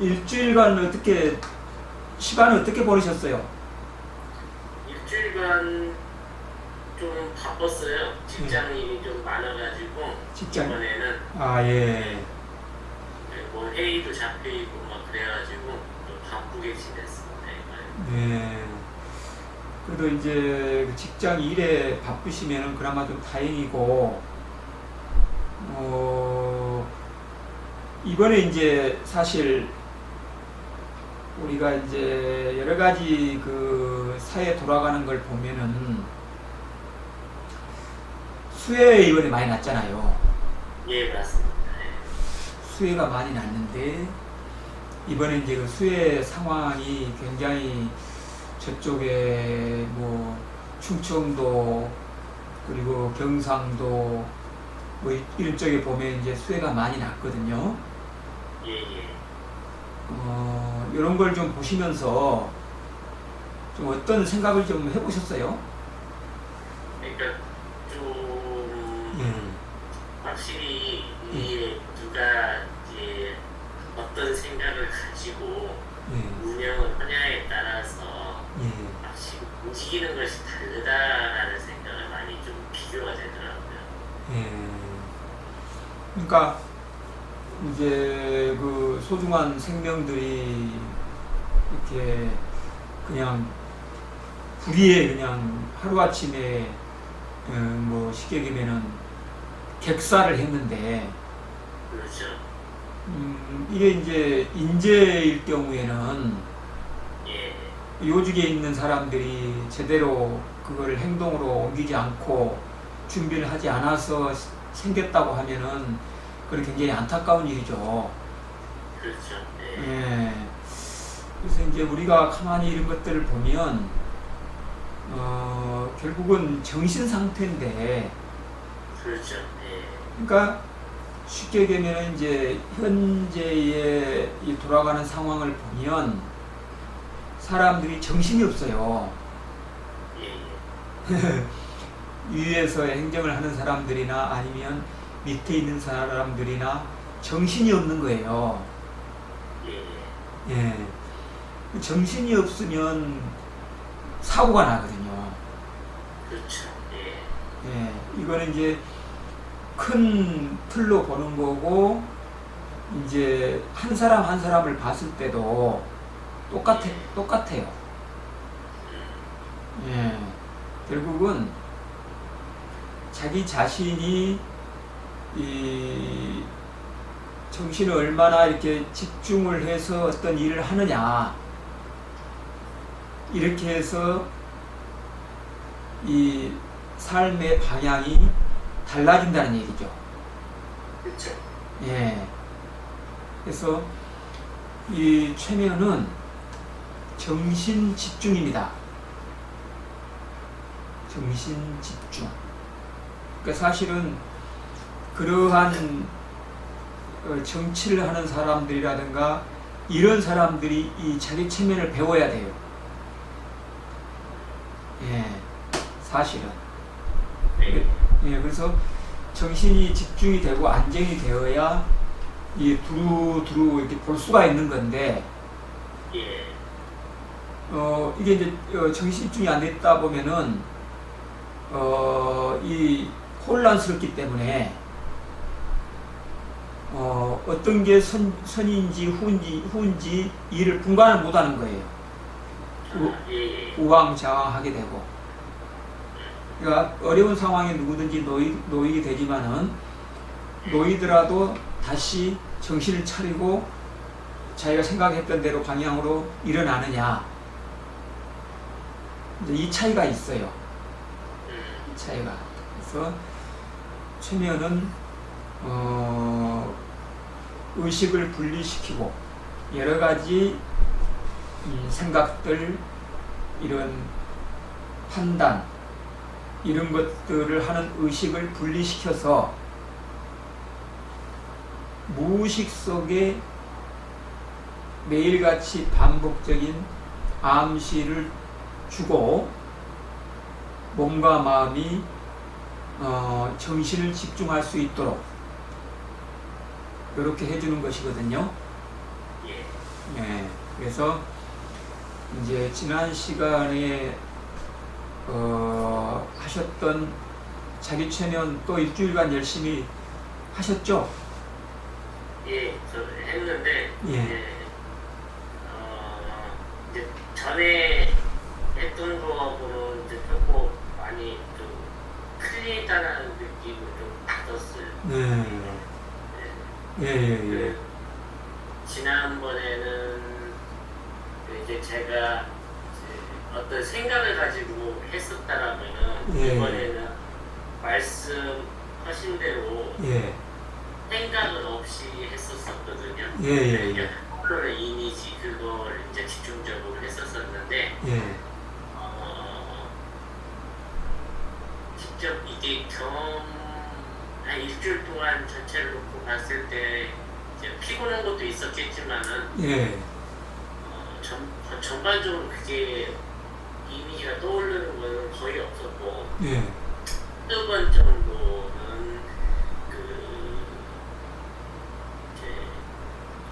일주일간 어떻게 시간을 어떻게 보내셨어요? 일주일간 좀 바빴어요. 직장 일이 좀 많아가지고 음. 직장 이번에는 아 예. 뭐 회의도 잡혀 있고 막 그래가지고 좀 바쁘게 지냈습니다. 이번에. 네. 그래도 이제 그 직장 일에 바쁘시면은 그나마 좀 다행이고, 어, 이번에 이제 사실 우리가 이제 여러 가지 그 사회 돌아가는 걸 보면은 수해 이번에 많이 났잖아요. 예 맞습니다. 예. 수해가 많이 났는데 이번에 이제 그 수해 상황이 굉장히 저쪽에 뭐 충청도 그리고 경상도 뭐 이- 이런 쪽에 보면 이제 수해가 많이 났거든요. 예, 예. 어, 이런 걸 좀 보시면서 좀 어떤 생각을 좀 해보셨어요? 그러니까 좀 예. 확실히 이 누가 이제 어떤 생각을 가지고 예. 운영을 하냐에 따라서 예. 확실히 움직이는 것이 다르다라는 생각을 많이 좀 비교가 되더라고요. 예. 그러니까 이제 그 소중한 생명들이 이렇게 그냥 불의에 그냥 하루아침에 어, 뭐 쉽게 얘기하면은 객사를 했는데 그렇죠. 음, 이게 이제 인재일 경우에는 예, 요직에 있는 사람들이 제대로 그걸 행동으로 옮기지 않고 준비를 하지 않아서 생겼다고 하면은 그건 굉장히 안타까운 일이죠. 그렇죠. 예, 예. 그래서 이제 우리가 가만히 이런 것들을 보면 어, 결국은 정신 상태인데 그렇죠. 예, 그러니까 쉽게 얘기하면 이제 현재의 이 돌아가는 상황을 보면 사람들이 정신이 없어요. 예, 예. 위에서 행정을 하는 사람들이나 아니면 밑에 있는 사람들이나 정신이 없는 거예요. 예, 예. 예. 정신이 없으면 사고가 나거든요. 그렇죠. 예, 예. 이거는 이제 큰 틀로 보는 거고, 이제 한 사람 한 사람을 봤을 때도 똑같아, 똑같아요. 예. 결국은 자기 자신이 이 정신을 얼마나 이렇게 집중을 해서 어떤 일을 하느냐 이렇게 해서 이 삶의 방향이 달라진다는 얘기죠. 그렇죠. 예. 그래서 이 최면은 정신 집중입니다. 정신 집중. 그러니까 사실은 그러한 어, 정치를 하는 사람들이라든가 이런 사람들이 이 자기 체면을 배워야 돼요. 예, 사실은. 예, 예, 그래서 정신이 집중이 되고 안정이 되어야 이 두루두루 이렇게 볼 수가 있는 건데, 예, 어, 이게 이제 어, 정신 집중이 안 됐다 보면은, 어, 이 혼란스럽기 때문에, 어, 어떤 게 선, 선인지 후인지, 후인지 이를 분간을 못 하는 거예요. 우-. 우왕좌왕하게 되고. 그러니까 어려운 상황에 누구든지 놓이, 놓이게 되지만은 놓이더라도 다시 정신을 차리고 자기가 생각했던 대로 방향으로 일어나느냐. 이 차이가 있어요. 음, 이 차이가. 그래서 최면은 어, 의식을 분리시키고 여러 가지 음, 생각들 이런 판단 이런 것들을 하는 의식을 분리시켜서 무의식 속에 매일같이 반복적인 암시를 주고 몸과 마음이 어, 정신을 집중할 수 있도록 이렇게 해주는 것이거든요. 예, 예, 그래서 이제 지난 시간에 어, 하셨던 자기 체면 또 일주일간 열심히 하셨죠? 예, 저 했는데 예. 이제, 어, 이제 전에 했던 거하고는 이제 조금 많이 좀 틀리다는 느낌을 좀 받았어요. 네. 예. 예, 예, 예. 그 지난번에는 그 이제 제가 이제 어떤 생각을 가지고 했었다라면은 예. 이번에는 말씀하신 대로 예, 생각은 없이 했었었거든요. 예, 예, 예. 프로의 이미지 그걸 이제 집중적으로 했었었는데 예, 어, 직접 이게 경험 한 일주일 동안 전체를 놓고 봤을 때 이제 피곤한 것도 있었겠지만은 예, 어, 전, 전반적으로 그게 이미지가 떠오르는 거는 거의 없었고 예, 한두 번 정도는 그 이제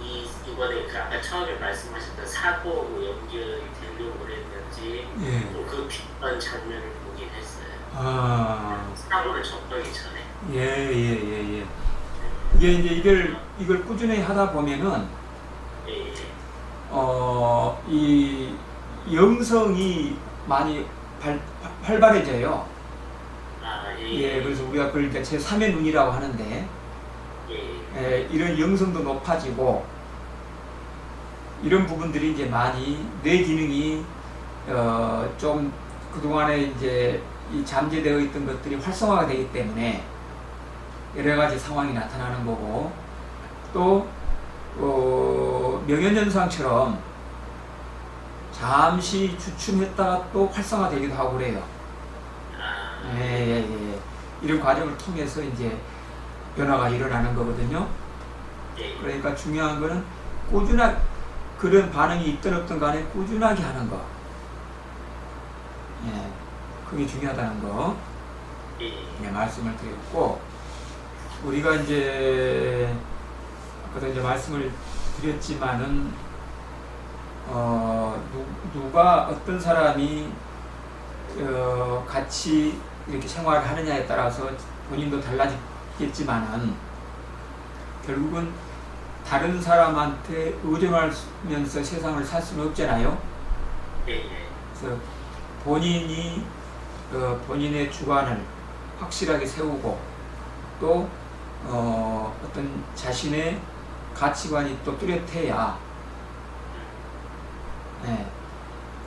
이 이번에 그 아까 처음에 말씀하셨던 사고로 연결이 되려고 그랬 는지 예. 또그 비슷한 장면을 보긴 했어요. 아, 사고를 접하기 전에. 예, 예, 예, 예. 이게 이제 이걸 이걸 꾸준히 하다 보면은 예, 예. 어, 이 영성이 많이 발, 활발해져요. 아, 예, 예, 그래서 우리가 그걸 이제 제 3의 눈이라고 하는데 예, 예, 이런 영성도 높아지고 이런 부분들이 이제 많이 뇌 기능이 어, 좀 그동안에 이제 이 잠재되어 있던 것들이 활성화가 되기 때문에 여러 가지 상황이 나타나는 거고 또 어, 명현현상처럼 잠시 주춤했다가 또 활성화되기도 하고 그래요. 아, 예, 예, 예. 이런 과정을 통해서 이제 변화가 일어나는 거거든요. 예, 그러니까 중요한 거는 꾸준한 그런 반응이 있든 없든 간에 꾸준하게 하는 거. 예, 그게 중요하다는 거 예, 예, 말씀을 드렸고 우리가 이제 아까도 이제 말씀을 드렸지만은 어 누, 누가 어떤 사람이 어, 같이 이렇게 생활을 하느냐에 따라서 본인도 달라지겠지만은 결국은 다른 사람한테 의존하면서 세상을 살 수는 없잖아요. 예, 예, 그래서 본인이 어, 본인의 주관을 확실하게 세우고 또 어, 어떤 자신의 가치관이 또 뚜렷해야 예,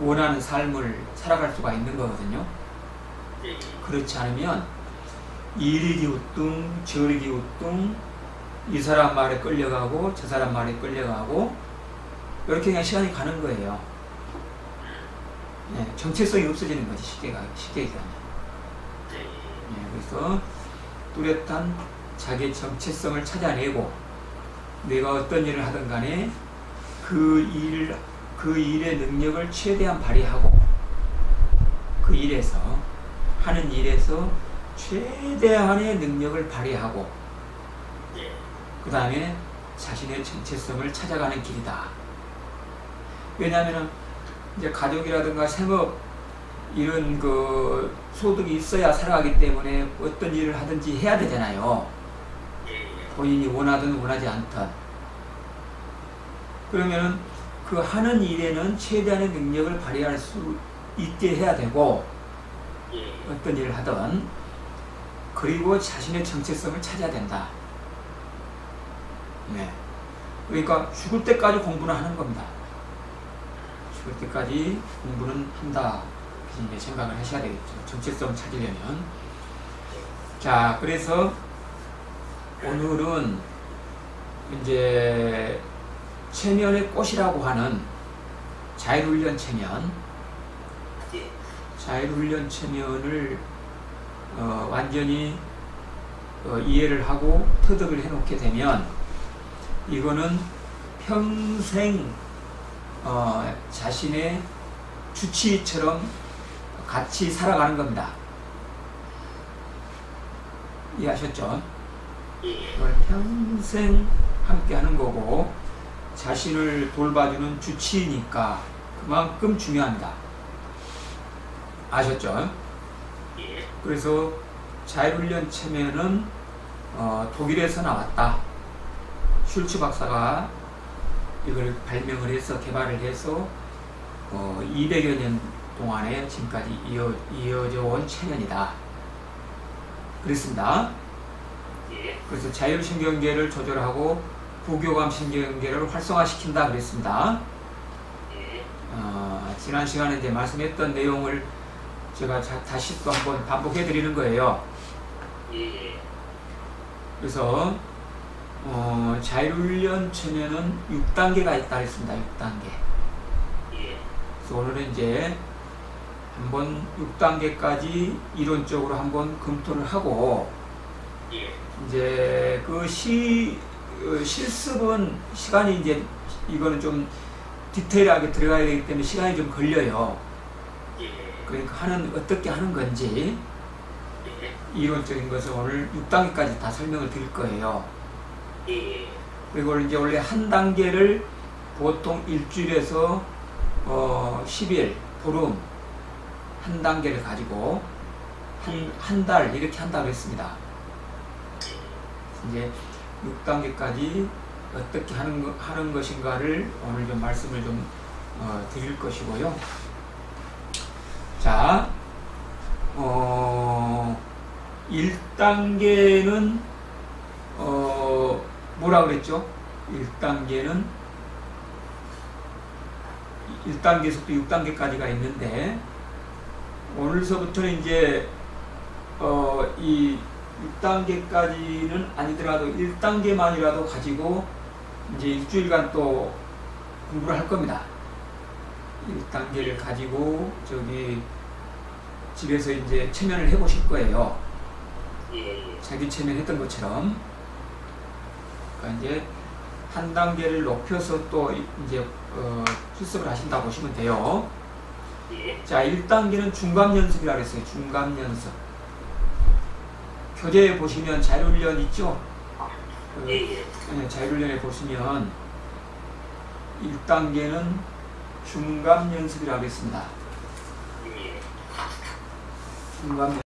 원하는 삶을 살아갈 수가 있는 거거든요. 예, 그렇지 않으면 이리 우뚱 저리 우뚱 이 사람 말에 끌려가고 저 사람 말에 끌려가고 이렇게 그냥 시간이 가는 거예요. 예, 정체성이 없어지는 거지 쉽게 가 쉽게 얘기하면. 예, 예, 그래서 뚜렷한 자기 정체성을 찾아내고 내가 어떤 일을 하든 간에 그 일, 그 일의 능력을 최대한 발휘하고 그 일에서 하는 일에서 최대한의 능력을 발휘하고 예, 그 다음에 자신의 정체성을 찾아가는 길이다. 왜냐하면 이제 가족이라든가 생업 이런 그 소득이 있어야 살아가기 때문에 어떤 일을 하든지 해야 되잖아요. 예, 예, 본인이 원하든 원하지 않든. 그러면은 그 하는 일에는 최대한의 능력을 발휘할 수 있게 해야 되고 예, 어떤 일을 하든 그리고 자신의 정체성을 찾아야 된다. 네. 그러니까 죽을 때까지 공부는 하는 겁니다. 죽을 때까지 공부는 한다. 이제 생각을 하셔야 되겠죠. 정체성 찾으려면. 자, 그래서 오늘은 이제 체면의 꽃이라고 하는 자율훈련 체면, 예, 자율훈련 체면을 어, 완전히 어, 이해를 하고 터득을 해놓게 되면 이거는 평생 어, 자신의 주치의처럼 같이 살아가는 겁니다. 이해하셨죠? 평생 함께 하는 거고 자신을 돌봐주는 주치의니까 그만큼 중요합니다. 아셨죠? 예, 그래서 자율훈련 체면은 어, 독일에서 나왔다. 슐츠 박사가 이걸 발명을 해서 개발을 해서 어, 200여 년 동안에 지금까지 이어, 이어져 온 체면이다. 그랬습니다. 예, 그래서 자율신경계를 조절하고 부교감 신경계를 활성화시킨다 그랬습니다. 예, 어, 지난 시간에 이제 말씀했던 내용을 제가 자- 다시 또 한번 반복해 드리는 거예요. 예, 그래서 어, 자율훈련 체면은 6단계가 있다 했습니다. 6단계. 예, 그래서 오늘은 이제 한번 6단계까지 이론적으로 한번 검토를 하고 예, 이제 그 시, 어, 실습은 시간이 이제 이거는 좀 디테일하게 들어가야 되기 때문에 시간이 좀 걸려요. 예, 그러니까 하는 어떻게 하는 건지 예, 이론적인 것을 오늘 6단계까지 다 설명을 드릴 거예요. 예, 그리고 이제 원래 한 단계를 보통 일주일에서 어 10일, 보름 한 단계를 가지고 한 한 달 이렇게 한다고 했습니다. 이제 6단계까지 어떻게 하는 거, 하는 것인가를 오늘 좀 말씀을 좀 어, 드릴 것이고요. 자, 어, 1단계는 어, 뭐라 그랬죠? 1단계는 1단계에서 또 6단계까지가 있는데 오늘서부터는 이제 어, 이 6단계까지는 아니더라도 1단계만이라도 가지고 이제 일주일간 또 공부를 할 겁니다. 1단계를 가지고 저기 집에서 이제 체면을 해 보실 거예요. 예, 자기 체면 했던 것처럼. 그러니까 이제 한 단계를 높여서 또 이제 어, 실습을 하신다 보시면 돼요. 예, 자, 1단계는 중감 연습이라고 했어요. 중감 연습. 교재에 보시면 자율훈련 있죠? 그, 예, 예, 네, 자율훈련에 보시면 1단계는 중감 연습이라고 했습니다. 예, 중감